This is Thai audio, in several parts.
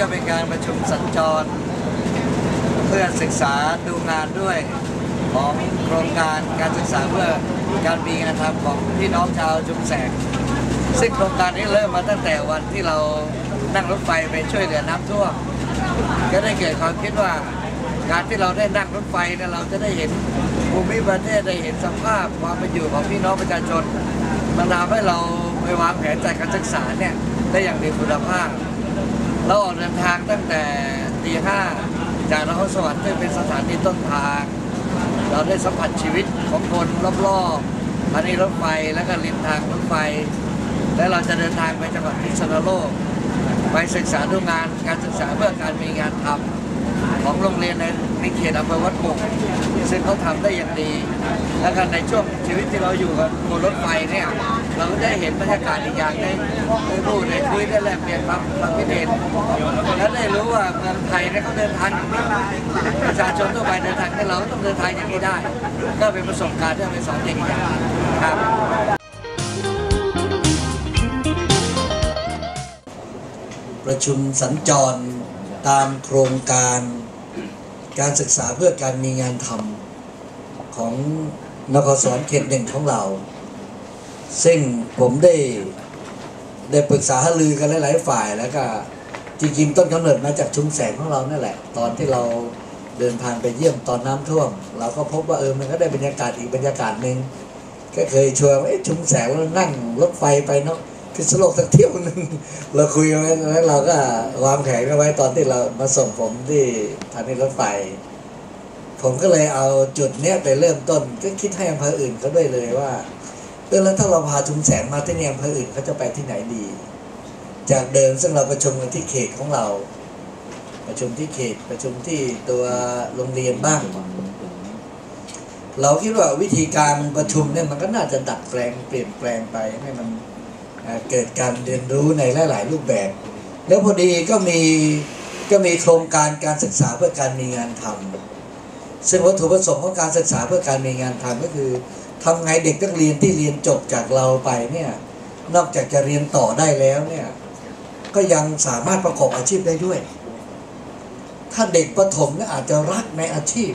ก็เป็นการประชุมสัญจร เพื่อศึกษาดูงานด้วยของโครงการการศึกษาเพื่อการมีงานทำของพี่น้องชาวชุมแสง ซึ่งโครงการนี้เริ่มมาตั้งแต่วันที่เรานั่งรถไฟไปช่วยเหลือน้ำท่วมก็ได้เกิดความคิดว่าการที่เราได้นั่งรถไฟเนี่ยเราจะได้เห็นภูมิประเทศได้เห็นสภาพความเป็นอยู่ของพี่น้องประชาชนมันทำให้เราไปวางแผนจัดการศึกษาเนี่ยได้อย่างมีคุณภาพ เราออกเดินทางตั้งแต่ตีห้าจากนครสวรรค์ที่เป็นสถานีต้นทาง เราได้สัมผัสชีวิตของคนรอบๆสถานีรถไฟแล้วก็ริมทางรถไฟ และเราจะเดินทางไปจังหวัดพิษณุโลก ไปศึกษาดูงานการศึกษาเพื่อการมีงานทำ ของโรงเรียนในในเขตอำเภอวัดบกซึ่งเขาทำได้อย่างดี แล้วก็ในช่วงชีวิตที่เราอยู่กับบนรถไฟเนี่ยเราก็ได้เห็นบรรยากาศอีกอย่างได้ได้รู้ได้คุยได้แลกเปลี่ยนความความคิดเห็นและได้รู้ว่าเมืองไทยเนี่ยเขาเดินทางอย่างนี้ประชาชนทั่วไปเดินทางให้เราต้องเดินทางอย่างนี้ได้ ก็เป็นประสบการณ์ที่เราไปสอนเด็กอย่างครับประชุมสัญจร ตามโครงการการศึกษาเพื่อการมีงานทำของนครสวรรค์เขตหนึ่งของเรา ซึ่งผมได้ได้ปรึกษาหารือกันหลาย ๆ ฝ่ายแล้วก็จริงๆต้นกำเนิดมาจากชุมแสงของเรานั่นแหละ ตอนที่เราเดินทางไปเยี่ยมตอนน้ำท่วม เราก็พบว่าเออมันก็ได้บรรยากาศอีกบรรยากาศหนึ่งก็เคยชวนว่าเอ๊ะชุมแสงเรานั่งรถไฟไปเนาะ พิษโลกสักเที่ยวหนึ่งเราคุยกันไว้แล้วเราก็วางแผนกันไว้ตอนที่เรามาส่งผมที่สถานีรถไฟ ผมก็เลยเอาจุดเนี้ยไปเริ่มต้น ก็คิดให้อำเภออื่นเขาด้วยเลยว่าเออแล้วถ้าเราพาชุมแสงมาที่นี่อำเภออื่นเขาจะไปที่ไหนดี จากเดิมซึ่งเราประชุมกันที่เขตของเรา ประชุมที่เขตประชุมที่ตัวโรงเรียนบ้างเราคิดว่าวิธีการประชุมเนี่ยมันก็น่าจะดัดแปลงเปลี่ยนแปลงไปให้มัน เกิดการเรียนรู้ในหลาย ๆ รูปแบบ แล้วพอดีก็มีก็มีโครงการการศึกษาเพื่อการมีงานทำซึ่งวัตถุประสงค์ของการศึกษาเพื่อการมีงานทำก็คือทำไงเด็กนักเรียนที่เรียนจบจากเราไปเนี่ยนอกจากจะเรียนต่อได้แล้วเนี่ยก็ยังสามารถประกอบอาชีพได้ด้วย ถ้าเด็กประถมเนี่ยอาจจะรักในอาชีพ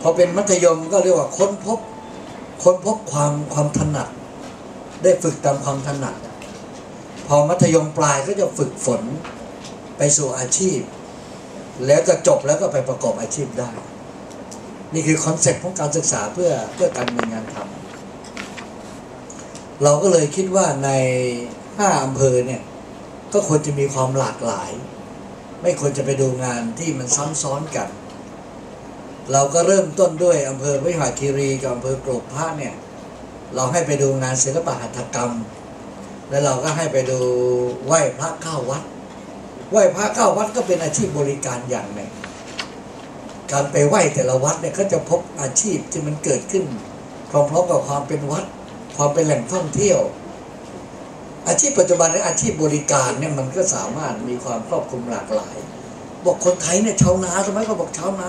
พอเป็นมัธยมก็เรียกว่าค้นพบค้นพบความความถนัด ได้ฝึกตามความถนัด พอมัธยมปลายก็จะฝึกฝนไปสู่อาชีพ แล้วจะจบแล้วก็ไปประกอบอาชีพได้ นี่คือคอนเซ็ปต์ของการศึกษาเพื่อเพื่อการมีงานทำเราก็เลยคิดว่าในห้าอำเภอเนี่ยก็ควรจะมีความหลากหลาย ไม่ควรจะไปดูงานที่มันซ้ำซ้อนกัน เราก็เริ่มต้นด้วยอำเภอวิหารคีรีกับอำเภอกรกพระเนี่ย เราให้ไปดูงานศิลปหัตถกรรม แล้วเราก็ให้ไปดูไหว้พระเก้าวัด ไหว้พระเก้าวัดก็เป็นอาชีพบริการอย่างหนึ่ง การไปไหว้แต่ละวัดเนี่ยก็จะพบอาชีพที่มันเกิดขึ้นพร้อมๆกับความเป็นวัด ความเป็นแหล่งท่องเที่ยว อาชีพปัจจุบันในอาชีพบริการเนี่ยมันก็สามารถมีความครอบคลุมหลากหลาย บอกคนไทยเนี่ยชาวนาทำไมก็บอกชาวนา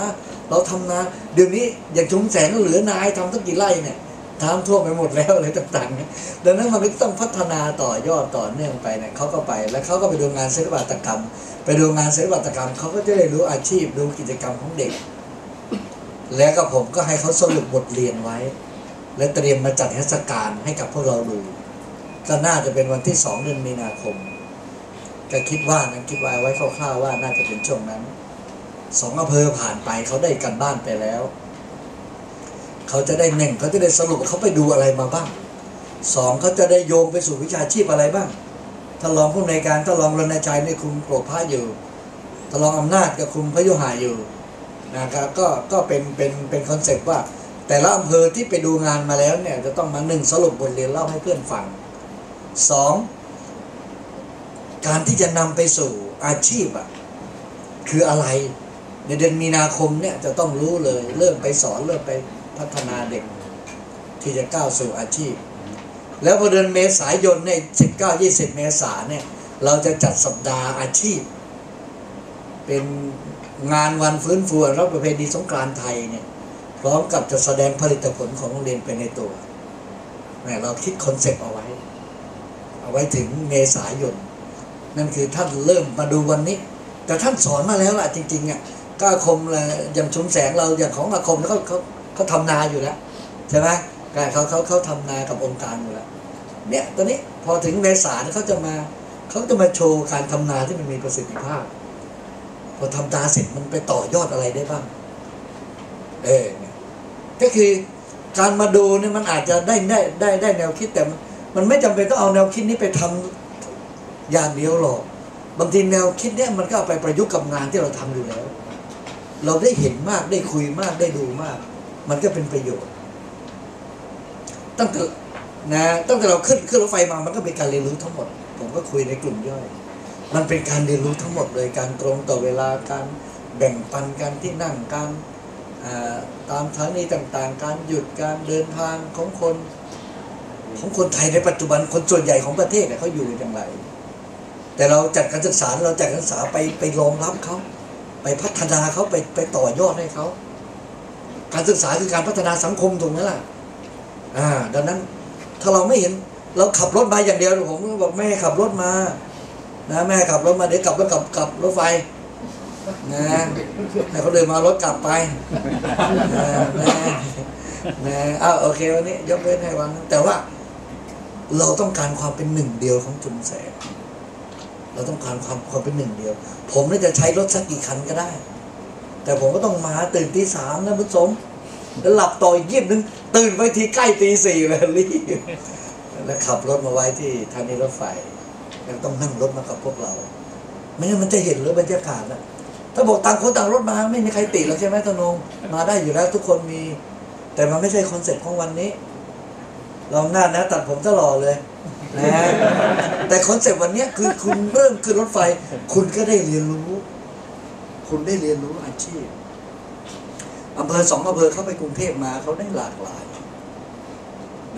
เราทำนาเดี๋ยวนี้อย่างชุมแสงก็เหลือนายทำตั้งกี่ไร่เนี่ย ทำทั่วไปหมดแล้วอะไรต่างๆดังนั้นมันก็ต้องพัฒนาต่อยอดต่อเนื่องไปเนี่ยเขาก็ไป แล้วเขาก็ไปดูงานศิลปตกรรม ไปดูงานศิลปตกรรมเขาก็จะได้รู้อาชีพดูกิจกรรมของเด็ก แล้วก็ผมก็ให้เขาสรุปบทเรียนไว้ และเตรียมมาจัดเทศกาลให้กับพวกเราดูก็น่าจะเป็นวันที่สองเดือนมีนาคม ก็คิดว่านะคิดไว้ไว้คร่าวๆว่าน่าจะเป็นช่วงนั้นสองอำเภอผ่านไปเขาได้กันบ้านไปแล้ว เขาจะได้หนึ่งเขาจะได้สรุปเขาไปดูอะไรมาบ้างสองเขาจะได้โยงไปสู่วิชาชีพอะไรบ้างถ้ารองผู้ในการถ้ารองรณชัยในคุมโกรธพระอยู่ถ้ารองอำนาจกับคุมพยุหาอยู่นะครับก็ก็เป็นเป็นเป็นคอนเซ็ปต์ว่า แต่ละอำเภอที่ไปดูงานมาแล้วเนี่ยจะต้องมาหนึ่งสรุปบทเรียนเล่าให้เพื่อนฟังสองการที่จะนำไปสู่อาชีพอะคืออะไร ในเดือนมีนาคมเนี่ยจะต้องรู้เลยเริ่มไปสอนเริ่มไป พัฒนาเด็ก ที่จะก้าวสู่อาชีพ แล้วพอเดือนเมษายนใน19 20เมษาเนี่ย เราจะจัดสัปดาห์อาชีพ เป็นงานวันฟื้นฟูรับประเพณีสงกรานต์ไทยเนี่ย พร้อมกับจะแสดงผลิตผลของโรงเรียนไปในตัวเนี่ยเราคิดคอนเซ็ปต์เอาไว้ เอาไว้ถึงเมษายน นั่นคือท่านเริ่มมาดูวันนี้ แต่ท่านสอนมาแล้วล่ะจริงๆอะก็อาคมละย่างชุมแสงเราอย่างของอาคมเขาเขา เขาทำนาอยู่แล้วใช่ไหมการเขาเขาเขาทำนากับองค์การอยู่แล้วเนี่ยตอนนี้พอถึงในศาลเขาจะมาเขาจะมาโชว์การทำนาที่มันมีประสิทธิภาพ พอทำนาเสร็จมันไปต่อยอดอะไรได้บ้าง เออเนี่ยก็คือการมาดูเนี่ยมันอาจจะได้ได้ได้ได้แนวคิดแต่มันมันไม่จำเป็นต้องเอาแนวคิดนี้ไปทำอย่างเดียวหรอกบางทีแนวคิดเนี่ยมันก็เอาไปประยุกต์กับงานที่เราทำอยู่แล้ว เราได้เห็นมากได้คุยมากได้ดูมาก มันก็เป็นประโยชน์ ตั้งแต่นะตั้งแต่เราขึ้นขึ้นรถไฟมา มันก็เป็นการเรียนรู้ทั้งหมด ผมก็คุยในกลุ่มย่อย มันเป็นการเรียนรู้ทั้งหมดเลยการตรงต่อเวลาการแบ่งปันกันที่นั่งการตามสถานีต่างๆ การหยุดการเดินทางของคนของคนไทยในปัจจุบันคนส่วนใหญ่ของประเทศเนี่ยเขาอยู่อย่างไร แต่เราจัดการศึกษาเราจัดการศึกษาไปไปรองรับเขาไปพัฒนาเขาไปไปต่อยอดให้เขา การศึกษาคือการพัฒนาสังคมถูกไหมล่ะอ่าดังนั้นถ้าเราไม่เห็นเราขับรถมาอย่างเดียวผมก็บอกแม่ขับรถมา นะแม่ขับรถมาเดี๋ยวกลับแล้วกลับกลับรถไฟนะให้เขาเดินมารถกลับไปนะนะนะอ้าวโอเควันนี้ยกเว้นให้วันแต่ว่า เราต้องการความเป็นหนึ่งเดียวของจุมแสงเราต้องการความความเป็นหนึ่งเดียว ผมเนี่ยจะใช้รถสักกี่คันก็ได้ แต่ผมก็ต้องมาตื่นตีสามนะผู้ชมแล้วหลับต่ออีกยีบนึง ตื่นไปทีใกล้ตีสี่เลยรีบแล้วขับรถมาไว้ที่ทานีรถไฟยังต้องนั่งรถมากับพวกเรา ไม่งั้นมันจะเห็นหรือบรรยากาศนะถ้าบอกต่างคนต่างรถมาไม่มีใครติหรอกใช่ไหมธนง มาได้อยู่แล้วทุกคนมี แต่มันไม่ใช่คอนเซ็ปต์ของวันนี้ลองหน้านะ ตัดผมตลอดเลยนะแต่คอนเซ็ปต์วันนี้คือคุณเริ่มขึ้นรถไฟ คุณก็ได้เรียนรู้ คุณได้เรียนรู้อาชีพอำเภอสองอำเภอเข้าไปกรุงเทพมาเขาได้หลากหลาย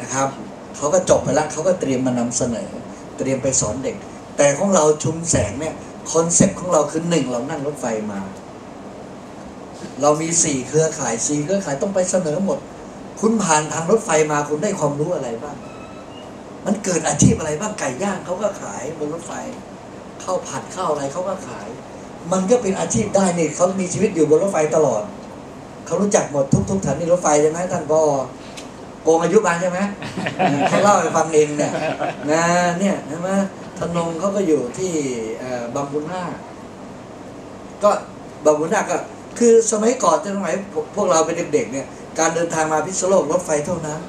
นะครับเขาก็จบไปแล้วเขาก็เตรียมมานำเสนอ เตรียมไปสอนเด็ก แต่ของเราชุมแสงเนี่ยคอนเซ็ปต์ของเราคือหนึ่งเรานั่งรถไฟมา เรามีสี่เครือข่ายสี่เครือข่ายต้องไปเสนอหมด คุณผ่านทางรถไฟมาคุณได้ความรู้อะไรบ้าง มันเกิดอาชีพอะไรบ้างไก่ย่างเขาก็ขายบนรถไฟข้าวผัดข้าวอะไรเขาก็ขาย มันก็เป็นอาชีพได้นี่เขามีชีวิตอยู่บนรถไฟตลอด เขารู้จักหมดทุกๆสถานีรถไฟใช่ไหมท่านพ่อโกงอายุบานใช่ไหมเขาเล่าให้ฟังเองเนี่ยนะเนี่ยใช่ไหมธนงเขาก็อยู่ที่บางบุญนาคก็บางบุญนาก็คือสมัยก่อนสมัยพวกเราเป็นเด็กๆเนี่ย การเดินทางมาพิษณุโลกรถไฟเท่านั้น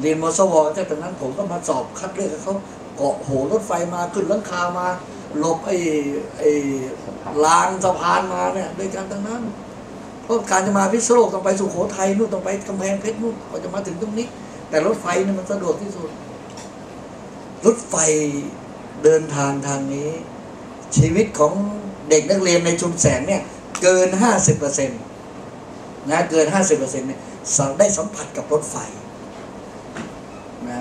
เรียนมสวจากตอนนั้นผมก็มาสอบคัดเลือกเขาเกาะโหรถไฟมาขึ้นลังคามา ลบไอ้ไอ้รางสะพานมาเนี่ยด้วยกันทั้งนั้น เพราะการจะมาพิษณุโลกต้องไปสุโขทัยนู่นต้องไปกำแพงเพชรนู่นกว่าจะมาถึงตรงนี้ แต่รถไฟเนี่ยมันสะดวกที่สุด รถไฟเดินทางทางนี้ ชีวิตของเด็กนักเรียนในชุมแสงเนี่ยเกินห้าสิบเปอร์เซ็นต์นะเกินห้าสิบเปอร์เซ็นต์เนี่ยสัมได้สัมผัสกับรถไฟนะ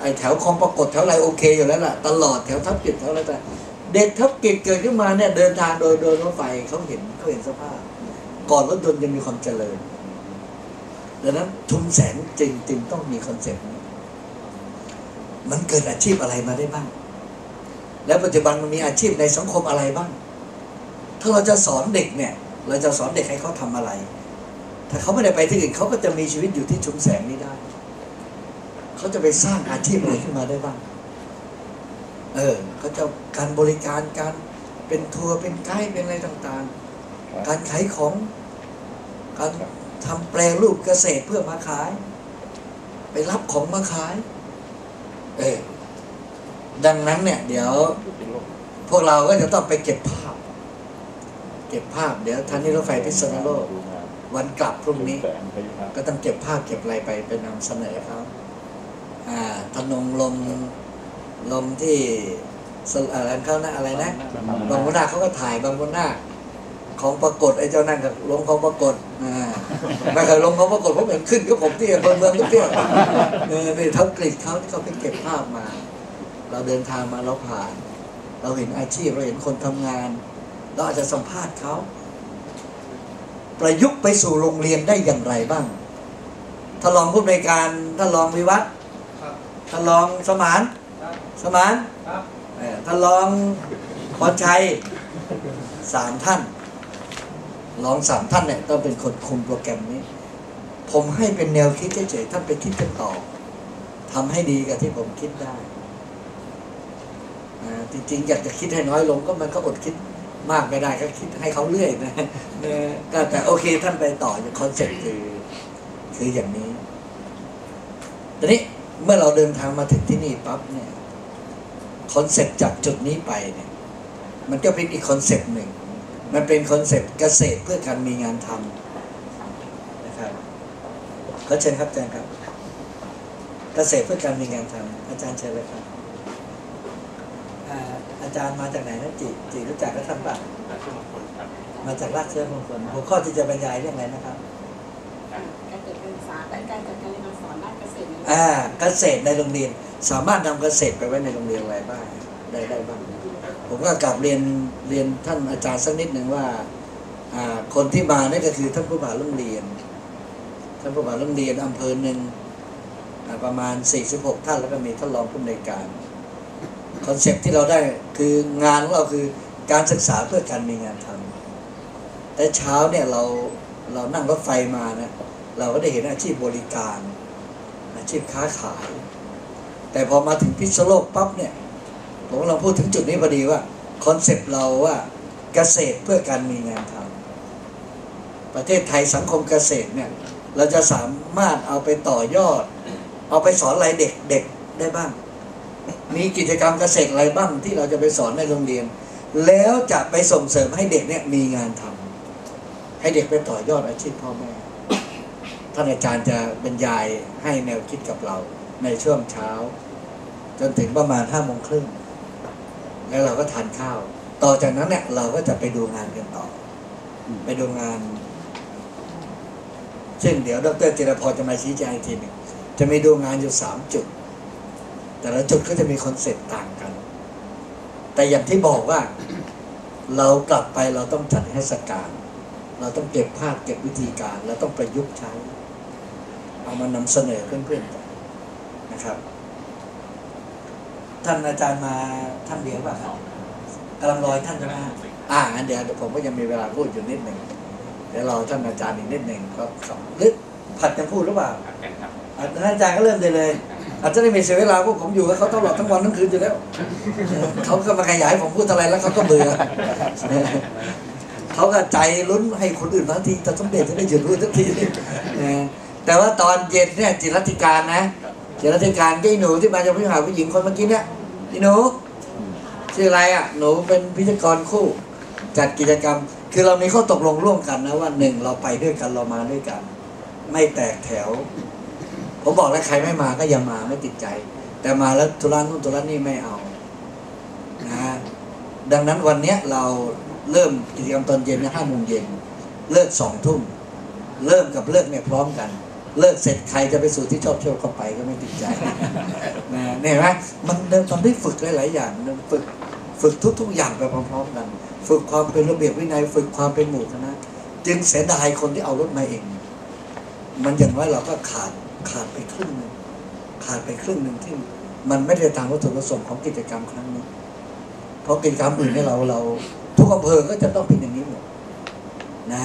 ไอแถวคลองปรากฏแถวอะไรโอเคอยู่แล้วล่ะ ตลอดแถวทับกิจแถวอะไรแต่ เด็กทับกิจเกิดขึ้นมาเนี่ยเดินทางโดยโดยรถไฟเขาเห็นเขาเห็นสภาพ ก่อนรถยนต์ยังมีความเจริญดังนั้นชุมแสงจริงจริงต้องมีคอนเซ็ปต์นี้มันเกิดอาชีพอะไรมาได้บ้าง แล้วปัจจุบันมันมีอาชีพในสังคมอะไรบ้าง ถ้าเราจะสอนเด็กเนี่ย เราจะสอนเด็กให้เขาทำอะไร ถ้าเขาไม่ได้ไปที่อื่นเขาก็จะมีชีวิตอยู่ที่ชุมแสงนี้ได้ เขาจะไปสร้างอาชีพอะไรขึ้นมาได้บ้าง เออเขาจะการบริการการเป็นทัวร์เป็นไกด์เป็นอะไรต่างๆ การขายของ การทำแปลรูปเกษตรเพื่อมาขาย ไปรับของมาขาย เออดังนั้นเนี่ย เดี๋ยว พวกเราก็จะต้องไปเก็บภาพ เก็บภาพเดี๋ยวทันนี้รถไฟพิษณุโลกวันกลับพรุ่งนี้ ก็ต้องเก็บภาพเก็บอะไรไปไปนำเสนอเขาอ่าธนงลม ลมที่สลอะไรเขานะอะไรนะบางคนหน้าเขาก็ถ่ายบางคนหน้าของปรากฏไอ้เจ้านั่นกับลงของปรากฏอ่าไม่เคยลงของปรากฏเพราะเหมือนขึ้นก็ผมที่อำเภอเมืองทุกเที่ยวเออนี่ทั้งกรีดเขาที่เขาไปเก็บภาพมา เราเดินทางมาเราผ่าน เราเห็นอาชีพเราเห็นคนทำงาน เราอาจจะสัมภาษณ์เขาประยุกต์ไปสู่โรงเรียนได้อย่างไรบ้างท่านรองผู้ในวยการท่านรองวิวัฒน์ครับท่านรองสมานครับ สมานครับเอ่อท่านรองพรชัยสามท่านรองสามท่านเนี่ยต้องเป็นคนคุมโปรแกรมนี้ ผมให้เป็นแนวคิดเฉยๆท่านไปคิดกันต่อทำให้ดีกับที่ผมคิดได้อ่าจริงๆอยากจะคิดให้น้อยลงก็มันก็อดคิดมากไม่ได้ก็คิดให้เขาเรื่อยนะเออก็แต่โอเคท่านไปต่ออย่างคอนเซ็ปต์คือ คืออย่างนี้ทีนี้ เมื่อเราเดินทางมาถึงที่นี่ปั๊บเนี่ยคอนเซ็ปต์จากจุดนี้ไปเนี่ยมันก็เป็นอีกคอนเซ็ปต์หนึ่ง มันเป็นคอนเซ็ปต์เกษตรเพื่อการมีงานทำนะครับขอเชิญครับอาจารย์ครับ เกษตรเพื่อการมีงานทำอาจารย์เชิญเลยครับอ่าอาจารย์มาจากไหนนะจิจิรู้จักก็ทำป่ะและช่วงคนครับมาจากราชเชื้อมงคลหัวข้อที่จะบรรยายเรื่องอะไรนะครับการเกิดการศึกษาและการจัดการเรียนการส อนด้านเกษตรในอ่าเกษตรในโรงเรียน สามารถนำเกษตรไปไว้ในโรงเรียนอะไรบ้างได้ได้บ้าง ผมก็กลับเรียนเรียนท่านอาจารย์สักนิดหนึ่งว่าอ่าคนที่มาเนี่ยก็คือท่านผู้บาโรงเรียน ท่านผู้บาโรงเรียนอำเภอหนึ่งประมาณ 46 ท่านแล้วก็มีท่านรองผู้อำนวยการคอนเซ็ปที่เราได้คืองานของเราคือการศึกษาเพื่อการมีงานทำแต่เช้าเนี่ยเราเรานั่งรถไฟมานะเราก็ได้เห็นอาชีพบริการ ชีพค้าขาย แต่พอมาถึงพิษโลกปั๊บเนี่ยผมเราพูดถึงจุดนี้พอดีว่าคอนเซปต์เราว่าเกษตรเพื่อการมีงานทำประเทศไทยสังคมเกษตรเนี่ยเราจะสามารถเอาไปต่อยอด เอาไปสอนอะไรเด็กเด็กได้บ้าง มีกิจกรรมเกษตรอะไรบ้างที่เราจะไปสอนในโรงเรียน แล้วจะไปส่งเสริมให้เด็กเนี่ยมีงานทำให้เด็กไปต่อยอดอาชีพพ่อแม่ ท่านอาจารย์จะบรรยายให้แนวคิดกับเราในช่วงเช้า จนถึงประมาณห้าโมงครึ่งแล้วเราก็ทานข้าว ต่อจากนั้นเนี่ยเราก็จะไปดูงานกันต่อ ไปดูงานซึ่งเดี๋ยวดรจิรพรจะมาชี้แจงอีกทีหนึ่งจะมีดูงานอยู่สามจุด แต่ละจุดก็จะมีคอนเซ็ปต์ต่างกัน แต่อย่างที่บอกว่า เรากลับไปเราต้องจัดเทศกาลเราต้องเก็บภาพเก็บวิธีการ เราต้องประยุกต์ใช้ เอามานำเสนอเพื่อนๆกันนะครับ ท่านอาจารย์มาท่านเดียวป่ะครับกำลังรอยท่านใช่ไหมฮะอ่างั้นเดี๋ยวผมก็ยังมีเวลาพูดอยู่นิดหนึ่งเดี๋ยวรอท่านอาจารย์อีกนิดหนึ่งก็ขอหรือผัดกันพูดหรือเปล่าครับกันครับอะท่านอาจารย์ก็เริ่มได้เลย อาจจะได้มีเสียเวลาพวกผมอยู่กับเขาตลอดทั้งวันทั้งคืนอยู่แล้วเขาก็มาขยายผมพูดอะไรแล้วเขาก็เบื่อเขาก็ใจลุ้นให้คนอื่นบางทีจะสมเด็จจะได้หยุดพูดสักทีเออ แต่ว่าตอนเย็นเนี่ยจิรัติการนะจิรัติการก็ไอ้หนูที่มาจากพิหาผู้หญิงคนเมื่อกี้เนี่ยไอ้หนูชื่ออะไรอะหนูเป็นพิธีกรคู่ จัดกิจกรรม คือเรามีข้อตกลงร่วมกันนะว่าหนึ่งเราไปด้วยกันเรามาด้วยกัน ไม่แตกแถว ผมบอกแล้วใครไม่มาก็อย่ามาไม่ติดใจ แต่มาแล้วธุระนู่นธุระนี่ไม่เอานะดังนั้นวันเนี้ยเราเริ่มกิจกรรมตอนเย็นห้าโมงเย็นเลิกสองทุ่มเริ่มกับเลิกเนี่ยพร้อมกัน เลิกเสร็จใครจะไปสู่ที่ชอบเที่ยวก็ไปก็ไม่ติดใจนะเนี่ยนไหมมันมันได้ฝึกหลายๆอย่างฝึกฝึกทุก ๆ อย่างไปพร้อมๆกัน ฝึกความเป็นระเบียบวินัย ฝึกความเป็นหมู่คณะจึงเสียดายคนที่เอารถมาเอง มันอย่างน้อยเราก็ขาดขาดไปครึ่งหนึ่งขาดไปครึ่งหนึ่งที่มันไม่ได้ตามวัตถุประสงค์ของกิจกรรมครั้งนี้ เพราะกิจกรรมอื่นเนี่ยเราเราทุกอำเภอก็จะต้องเป็นอย่างนี้หมดนะ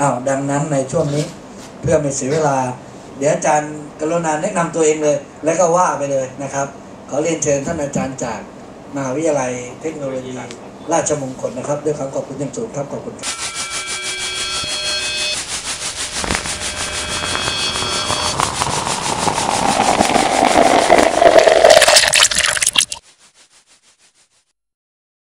อ้าวดังนั้นในช่วงนี้เพื่อไม่เสียเวลา เดี๋ยวอาจารย์กรุณาแนะนำตัวเองเลย แล้วก็ว่าไปเลยนะครับ ขอเรียนเชิญท่านอาจารย์จากมหาวิทยาลัยเทคโนโลยี ราชมงคลนะครับ ด้วยความขอบคุณอย่างสูงครับขอบคุณครับ